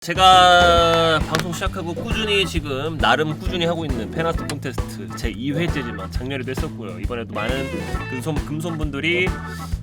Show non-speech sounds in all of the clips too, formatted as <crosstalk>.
제가 방송 시작하고 꾸준히 지금 나름 꾸준히 하고 있는 페나스 콘테스트 제 2회째지만 작년에도 했었고요. 이번에도 많은 금손 금손분들이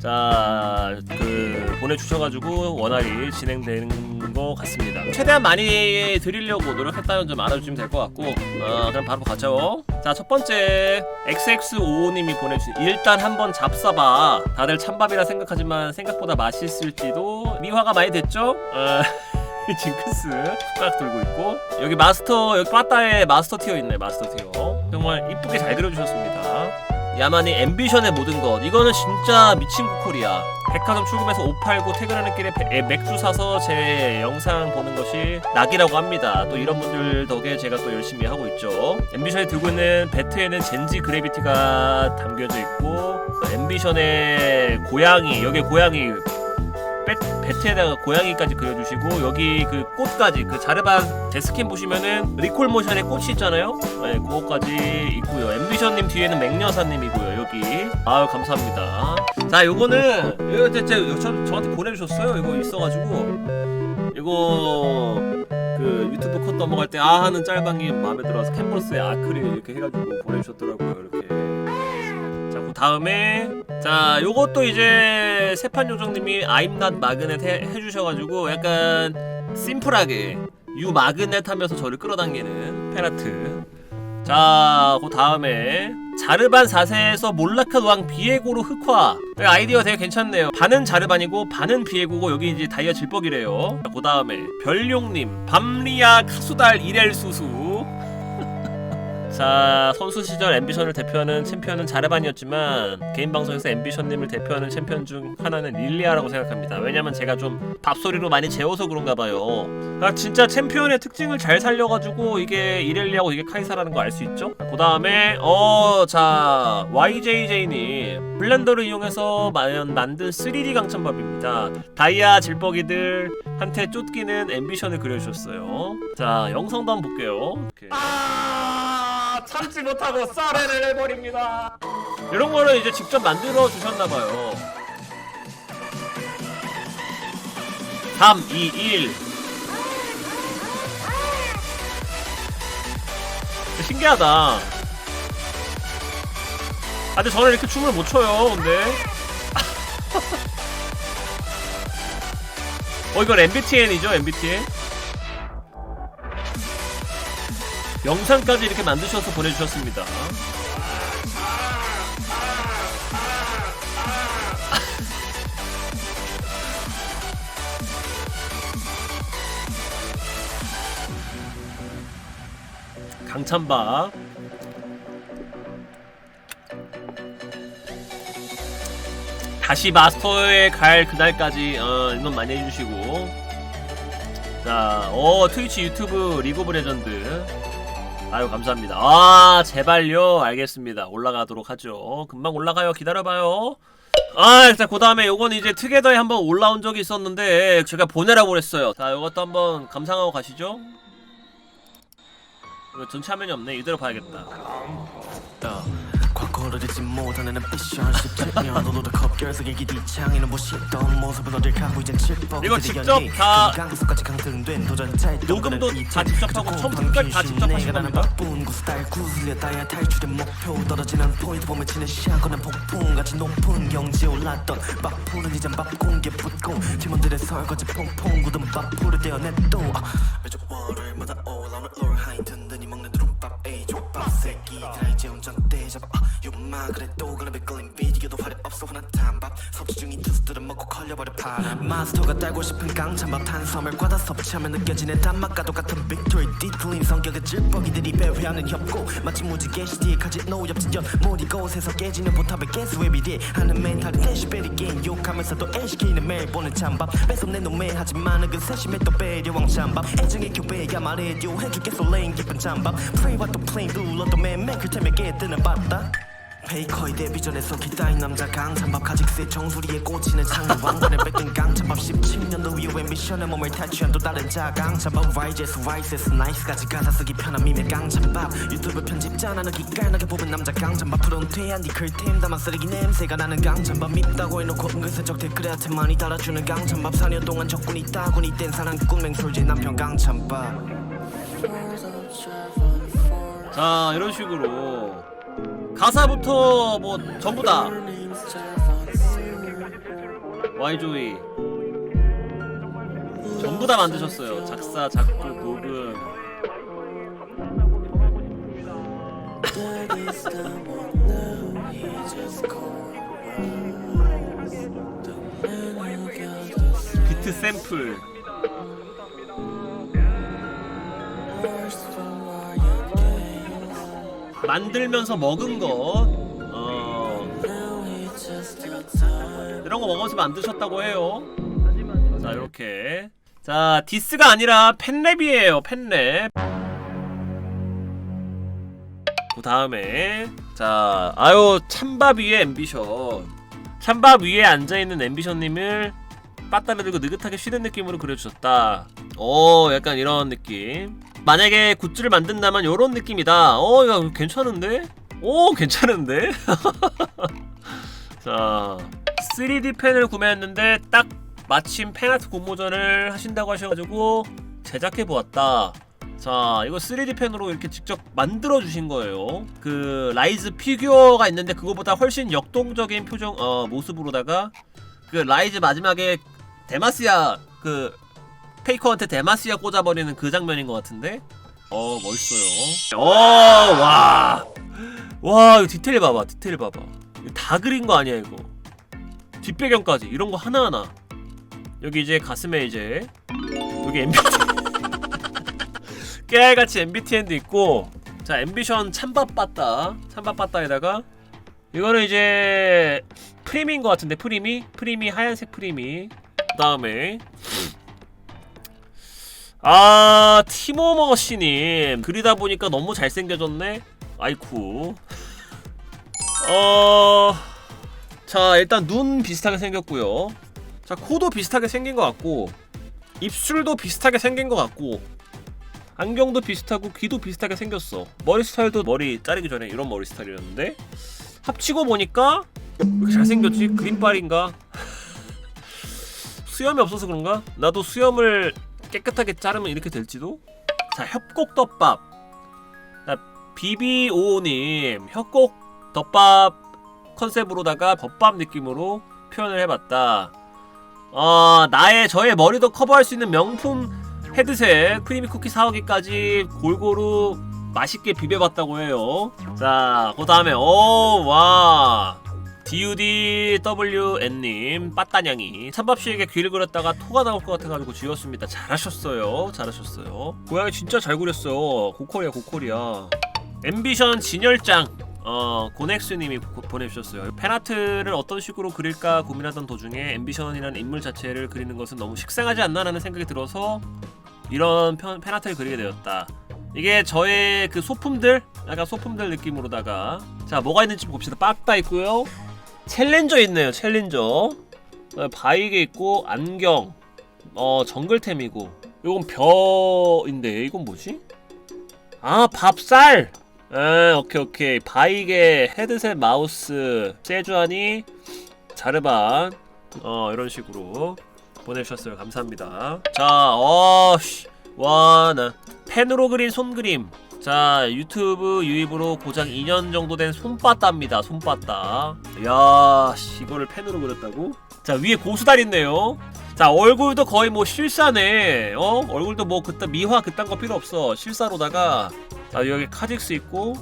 자그 보내주셔가지고 원활히 진행되는 것 같습니다. 최대한 많이 드리려고 노력했다는 점 알아주시면 될 것 같고 어, 그럼 바로 가죠. 자 첫 번째 XX55님이 보내주신 일단 한번 잡숴봐. 다들 찬밥이라 생각하지만 생각보다 맛있을지도 미화가 많이 됐죠? 어, <laughs> 징크스 숟가락 들고 있고 여기 마스터 여기 빠따에 마스터 티어 있네 마스터 티어. 정말 이쁘게 잘 그려주셨습니다. 야만이 앰비션의 모든 것. 이거는 진짜 미친 고퀄이야 백화점 출금해서 옷 팔고 퇴근하는 길에 맥주 사서 제 영상 보는 것이 낙이라고 합니다. 또 이런 분들 덕에 제가 또 열심히 하고 있죠. 앰비션이 들고 있는 배트에는 젠지 그래비티가 담겨져 있고 앰비션의 고양이 여기 고양이 배, 배트에다가 고양이까지 그려주시고 여기 그 꽃까지 그 자르반 데스캠 보시면은 리콜 모션의 꽃이 있잖아요? 네 그거까지 있고요. 앰비션님 뒤에는 맥여사님이고요 여기. 아유 감사합니다. 자 요거는 이거 진짜 저, 저한테 보내주셨어요 이거 있어가지고. 이거 그 유튜브 컷 넘어갈 때 아 하는 짤방이 마음에 들어서 캔버스에 아크릴 이렇게 해가지고 보내주셨더라고요 이렇게 다음에 자, 요것도 이제 세판 요정님이 not magnet 해, 해주셔가지고 약간 심플하게 유 마그넷 하면서 저를 끌어당기는 페나트. 자, 그 다음에 자르반 4세에서 몰라칸 왕 비에고로 흑화. 이 아이디어 되게 괜찮네요. 반은 자르반이고 반은 비에고고 여기 이제 다이아 질뻑이래요. 자, 그 다음에 별룡님 밤리아 카수달 이렐 수수. 자 선수 시절 앰비션을 대표하는 챔피언은 자르반이었지만 개인 방송에서 앰비션님을 대표하는 챔피언 중 하나는 릴리아라고 생각합니다. 왜냐면 제가 좀 밥소리로 많이 재워서 그런가 봐요. 아, 진짜 챔피언의 특징을 잘 살려가지고 이게 이렐리아고 이게 카이사라는 거 알 수 있죠? 그 다음에 어자 YJJ님 블렌더를 이용해서 마- 만든 3D 강천밥입니다. 다이아 질뻑이들한테 쫓기는 앰비션을 그려주셨어요. 자 영상도 한번 볼게요. 이렇게. 아 참지 못하고 썰을 해버립니다. 이런 거를 이제 직접 만들어 주셨나봐요. 3, 2, 1. 신기하다. 아, 근데 저는 이렇게 춤을 못 춰요, 근데. <laughs> 어, 이건 MBTN이죠, MBTN? 영상까지 이렇게 만드셔서 보내주셨습니다. <laughs> 강찬밥 다시 마스터에 갈 그날까지 어, 응원 많이 해주시고. 자, 어 트위치 유튜브 리그 오브 레전드 아유 감사합니다. 아 제발요. 알겠습니다. 올라가도록 하죠. 금방 올라가요. 기다려봐요. 아, 자, 그 다음에 요건 이제 트게더에 한번 올라온 적이 있었는데, 제가 보내라고 그랬어요. 자, 요것도 한번 감상하고 가시죠. 전체 화면이 없네. 이대로 봐야겠다. 자, 잊지 못하는 ambition. 17년 너도 컵결석 얘기 뒤창이는 무시던 모습을 어딜 가고 이젠 칠법 이거 직접 다 강속까지 강등된 도전자의 녹음도 다 직접 하고 처음부터까지 다 직접 하신 겁니다. 바쁜 구스타일 구슬려 따야 탈출의 목표. 떨어지는 포인트 보면 치는 폭풍같이 높은 경지에 올랐던 막푸른 이젠 밥 공개 붙고 팀원들의 설거지 퐁퐁 굳은 밥풀을 떼어냈도 아, 매주 월요일마다 올라오는 롤 하인 든든히 먹는 두릅밥 에이 족밥 새끼. 다 이제 운전대 잡아 아, 요마. 그래 또 그래비 끌린 비디오도 화려 없어 흔한 탄밥. 섭취 중인 투수들은 먹고 걸려버려 파란 마스터가 딸고 싶은 깡찬밥. 탄수화물 과다 섭취하면 느껴지는 단맛과 똑같은 빅토리 디틀린 성격의 찔뻑이들이 배회하는 협곡. 마치 무지개 시티에 카지노 옆집 연못 이곳에서 깨지는 포탑에 가스 웨비리 하는 멘탈이 대시베리 게임. 욕하면서도 애시키는 매일 보는 찬밥. 뺏어 내 놈에 하지만은 그 세심에 또 배려왕 찬밥. 애정의 교배가 말해줘 해줄게 설레인 기쁜 찬밥. 프레이와 또 플레인 또 맨맨 그 템에 깨뜨는 바다 페이커의 데뷔 전에 썩히 따인 남자 강찬밥 카직스의 정수리에 꽂히는 창문. 왕관을 뺏긴 강찬밥 17년도 이후 앰비션의 몸을 탈취한 또 다른 자 강찬밥. YJS YSS 나이스까지 가사 쓰기 편한 밈의 강찬밥. 유튜브 편집자 나는 기깔나게 뽑은 남자 강찬밥. 퇴한 니클템 담아 쓰레기 냄새가 나는 강찬밥. 밉다고 해놓고 은근슬쩍 댓글한테 많이 달아주는 강찬밥. 4년 동안 적군이 따군이 뗀 사랑 꿈맹술지 남편 강찬밥. 자 이런 식으로 가사부터 뭐 전부 다. 와이조이. 전부 다 만드셨어요. 작사 작곡 녹음. 비트 샘플 만들면서 먹은 거 어, 이런 거 먹어서 만드셨다고 해요. 자 이렇게 자 디스가 아니라 팬랩이에요 팬랩. 그 다음에 자 아유 찬밥 위에 앰비션 찬밥 위에 앉아있는 앰비션님을 빠따를 들고 느긋하게 쉬는 느낌으로 그려주셨다. 오 약간 이런 느낌. 만약에 굿즈를 만든다면 이런 느낌이다. 어, 야, 괜찮은데? 오, 괜찮은데? <laughs> 자, 3D 펜을 구매했는데 딱 마침 펜아트 공모전을 하신다고 하셔가지고 제작해 보았다. 자, 이거 3D 펜으로 이렇게 직접 만들어 주신 거예요. 그 라이즈 피규어가 있는데 그거보다 훨씬 역동적인 표정 어, 모습으로다가 그 라이즈 마지막에 데마시아 그 페이커한테 데마시아 꽂아버리는 그 장면인 것 같은데? 어 멋있어요. 어와와 이거 디테일 봐봐 디테일 봐봐. 다 그린 거 아니야 이거? 뒷배경까지 이런 거 하나하나. 여기 이제 가슴에 이제 여기 MBT <laughs> 깨알같이 MBTN도 있고 자 앰비션 찬밥 빠따 찬밥 빠따에다가 이거는 이제 프리미인 것 같은데 프리미? 프리미 하얀색 프리미. 그 다음에 아 티모머시님 그리다 보니까 너무 잘생겨졌네 아이쿠 어자 일단 눈 비슷하게 생겼고요 자 코도 비슷하게 생긴 것 같고 입술도 비슷하게 생긴 것 같고 안경도 비슷하고 귀도 비슷하게 생겼어 머리 스타일도 머리 자르기 전에 이런 머리 스타일이었는데 합치고 보니까 왜 이렇게 잘생겼지? 그림빨인가? <laughs> 수염이 없어서 그런가? 나도 수염을 깨끗하게 자르면 이렇게 될지도? 자 협곡덮밥. 자 비비오님 협곡덮밥 컨셉으로다가 덮밥 느낌으로 표현을 해봤다. 어 나의 저의 머리도 커버할 수 있는 명품 헤드셋 크리미 쿠키 사오기까지 골고루 맛있게 비벼봤다고 해요. 자 그 다음에 오 와 DUDWN님 빠따냥이. 찬밥씨에게 귀를 그렸다가 토가 나올 것 같아가지고 지웠습니다. 잘하셨어요. 잘하셨어요. 고양이 진짜 잘 그렸어요 고퀄이야 고퀄이야. 앰비션 진열장. 어 고넥스님이 고- 보내주셨어요. 팬아트를 어떤 식으로 그릴까 고민하던 도중에 앰비션이라는 인물 자체를 그리는 것은 너무 식상하지 않나라는 생각이 들어서 이런 편, 팬아트를 그리게 되었다. 이게 저의 그 소품들? 약간 소품들 느낌으로다가. 자 뭐가 있는지 봅시다. 빠따 있고요 챌린저 있네요 챌린저. 어, 바이게 있고 안경. 어 정글템이고. 요건 벼인데 이건 뭐지? 아 밥쌀 에 오케이 오케이. 바이게 헤드셋 마우스 세주아니 자르반. 어 이런 식으로 보내주셨어요. 감사합니다. 자어와나. 펜으로 그린 손그림 자 유튜브 유입으로 고작 2년 정도 된 손빠따입니다 손빠따. 야 씨, 이거를 펜으로 그렸다고? 자 위에 고수달 있네요. 자 얼굴도 거의 뭐 실사네. 어? 얼굴도 뭐 그딴 미화 그딴 거 필요 없어. 실사로다가 자 여기 카직스 있고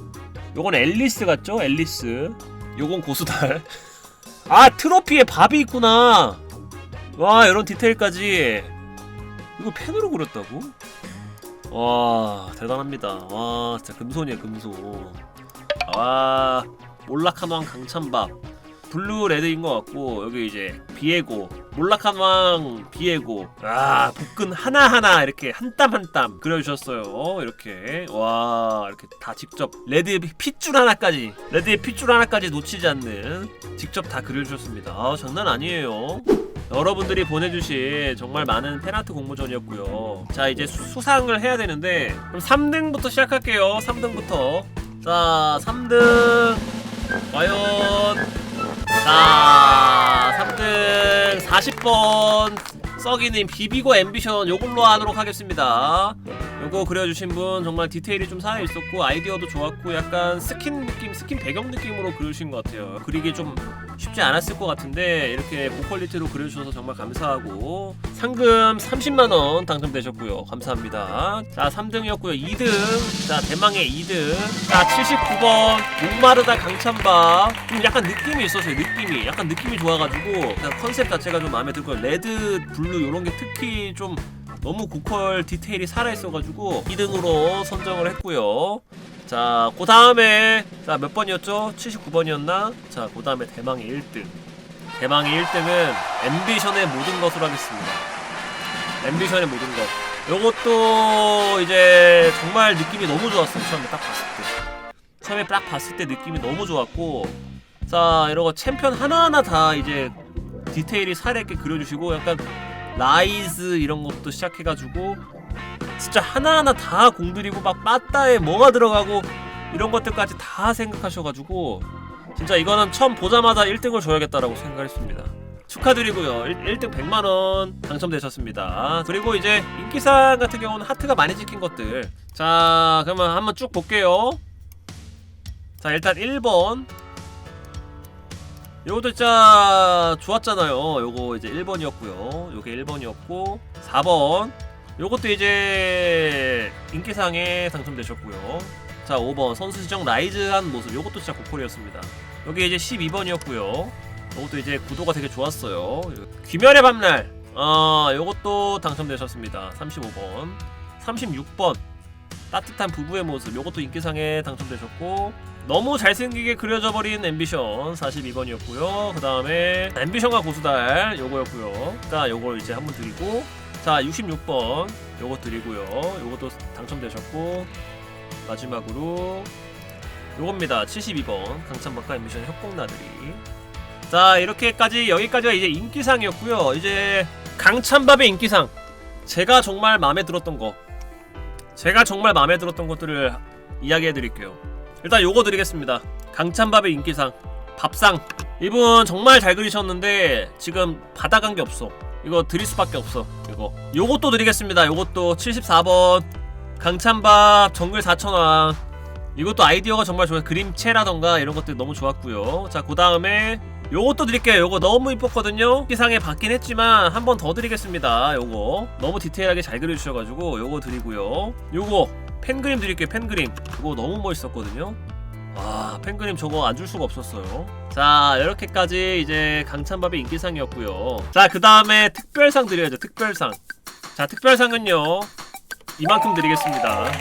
요건 앨리스 같죠? 앨리스. 요건 고수달. <laughs> 아 트로피에 밥이 있구나. 와 이런 디테일까지. 이거 펜으로 그렸다고? 와 대단합니다. 와 진짜 금손이야 금손. 와 올라카노한 강찬밥. 블루 레드인 것 같고 여기 이제 비에고 몰락한 왕 비에고. 아 복근 하나하나 이렇게 한 땀 한 땀 그려주셨어요. 이렇게. 와 이렇게 다 직접 레드의 핏줄 하나까지 레드의 핏줄 하나까지 놓치지 않는 직접 다 그려주셨습니다. 아, 장난 아니에요 여러분들이 보내주신 정말 많은 팬아트 공모전이었고요. 자 이제 수- 수상을 해야 되는데 그럼 3등부터 시작할게요. 3등부터. 자 3등. 과연. 자 3등 40번 썩이님 비비고 앰비션 요걸로 하도록 하겠습니다 요거 그려주신 분 정말 디테일이 좀 살아 있었고 아이디어도 좋았고 약간 스킨 느낌 스킨 배경 느낌으로 그려주신 것 같아요. 그리기 좀 쉽지 않았을 것 같은데 이렇게 고퀄리티로 그려주셔서 정말 감사하고 상금 30만원 당첨되셨고요. 감사합니다. 자 3등이었고요. 2등. 자 대망의 2등. 자 79번 목마르다 강찬바 좀 약간 느낌이 있었어요 느낌이. 약간 느낌이 좋아가지고. 컨셉 자체가 좀 마음에 들고요. 레드 블루 요런 게 특히 좀 너무 고퀄 디테일이 살아있어가지고 2등으로 선정을 했고요 자, 그 다음에 자 몇 번이었죠? 79번이었나? 자, 그 다음에 대망의 1등. 대망의 1등은 앰비션의 모든 것으로 하겠습니다. 앰비션의 모든 것. 요것도 이제 정말 느낌이 너무 좋았어요. 처음에 딱 봤을 때. 처음에 딱 봤을 때 느낌이 너무 좋았고, 자, 이러고 챔피언 하나하나 다 이제 디테일이 살아있게 그려주시고, 약간 라이즈 이런 것도 시작해가지고 진짜 하나하나 다 공들이고 막 빠따에 뭐가 들어가고 이런 것들까지 다 생각하셔가지고 진짜 이거는 처음 보자마자 1등을 줘야겠다라고 생각했습니다. 축하드리고요. 1, 등 100만원 당첨되셨습니다. 그리고 이제 인기상 같은 경우는 하트가 많이 찍힌 것들. 자, 그러면 한번 쭉 볼게요. 자, 일단 1번. 요것도 진짜 좋았잖아요. 요거 이제 1번이었고요. 요게 1번이었고 4번. 요것도 이제 인기상에 당첨되셨고요. 자, 5번 선수 지정 라이즈한 모습. 요것도 진짜 고퀄이었습니다. 여기 이제 12번이었고요. 요것도 이제 구도가 되게 좋았어요. 귀멸의 밤날. 아, 요것도 당첨되셨습니다. 35번. 36번. 따뜻한 부부의 모습. 요것도 인기상에 당첨되셨고 너무 잘생기게 그려져 버린 앰비션 42번이었고요. 그 다음에 앰비션과 고수달 요거였고요. 자, 요걸 이제 한번 드리고 자, 66번 요거 드리고요. 요것도 당첨되셨고 마지막으로 요겁니다. 72번 강찬박과 앰비션 협곡나들이 자, 이렇게까지 여기까지가 이제 인기상이었고요. 이제 강찬밥의 인기상 제가 정말 마음에 들었던 거 제가 정말 마음에 들었던 것들을 이야기해 드릴게요. 일단 요거 드리겠습니다. 강찬밥의 인기상 밥상 이분 정말 잘 그리셨는데 지금 받아간 게 없어. 이거 드릴 수밖에 없어. 이거 요것도 드리겠습니다. 요것도 74번 강찬밥 정글 4천왕 이것도 아이디어가 정말 좋아요. 그림체라던가 이런 것들 너무 좋았고요. 자, 그 다음에 요것도 드릴게요. 요거 너무 이뻤거든요. 기상에 받긴 했지만 한 번 더 드리겠습니다. 요거 너무 디테일하게 잘 그려주셔가지고 요거 드리고요. 요거 팬그림 드릴게요. 팬그림 그거 너무 멋있었거든요. 와 팬그림 저거 안 줄 수가 없었어요. 자 이렇게까지 이제 강찬밥의 인기상이었고요. 자 그 다음에 특별상 드려야죠. 특별상. 자 특별상은요 이만큼 드리겠습니다.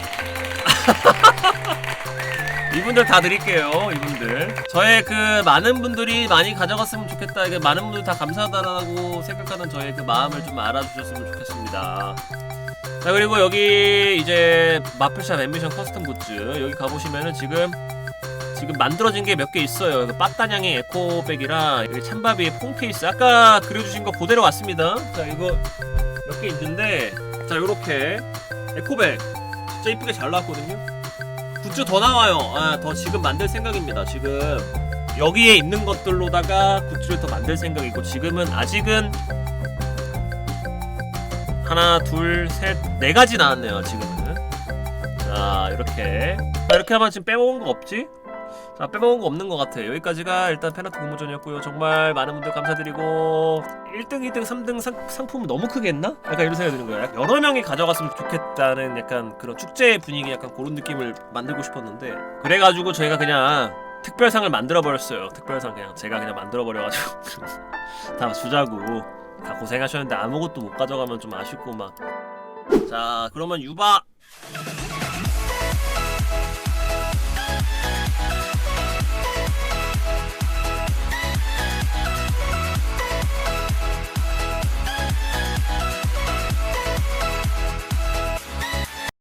<laughs> 이분들 다 드릴게요. 이분들 저의 그 많은 분들이 많이 가져갔으면 좋겠다. 이게 많은 분들 다 감사하다라고 생각하는 저의 그 마음을 좀 알아주셨으면 좋겠습니다. 자 그리고 여기 이제 마플샵 앰비션 커스텀 굿즈 여기 가보시면은 지금 지금 만들어진 게 몇 개 있어요. 이거 빠따냥의 에코백이랑 여기 찬바비의 폰 케이스 아까 그려주신 거 그대로 왔습니다. 자 이거 몇 개 있는데 자 요렇게 에코백 진짜 이쁘게 잘 나왔거든요. 굿즈 더 나와요. 아, 더 지금 만들 생각입니다. 지금 여기에 있는 것들로다가 굿즈를 더 만들 생각이고 지금은 아직은 하나, 둘, 셋, 네 가지 나왔네요. 지금은. 자, 이렇게. 자, 이렇게 하면 지금 빼먹은 거 없지? 자, 빼먹은 거 없는 것 같아요. 여기까지가 일단 페나트 공모전이었고요. 정말 많은 분들 감사드리고 1등, 2등, 3등 상, 상품은 너무 크게 했나? 약간 이런 생각이 드는 거예요. 여러 명이 가져갔으면 좋겠다는 약간 그런 축제 분위기 약간 그런 느낌을 만들고 싶었는데 그래가지고 저희가 그냥 특별상을 만들어 버렸어요. 특별상 그냥 제가 그냥 만들어 버려가지고 <laughs> 다 주자고 다 고생하셨는데 아무것도 못 가져가면 좀 아쉽고 막. 자 그러면 유바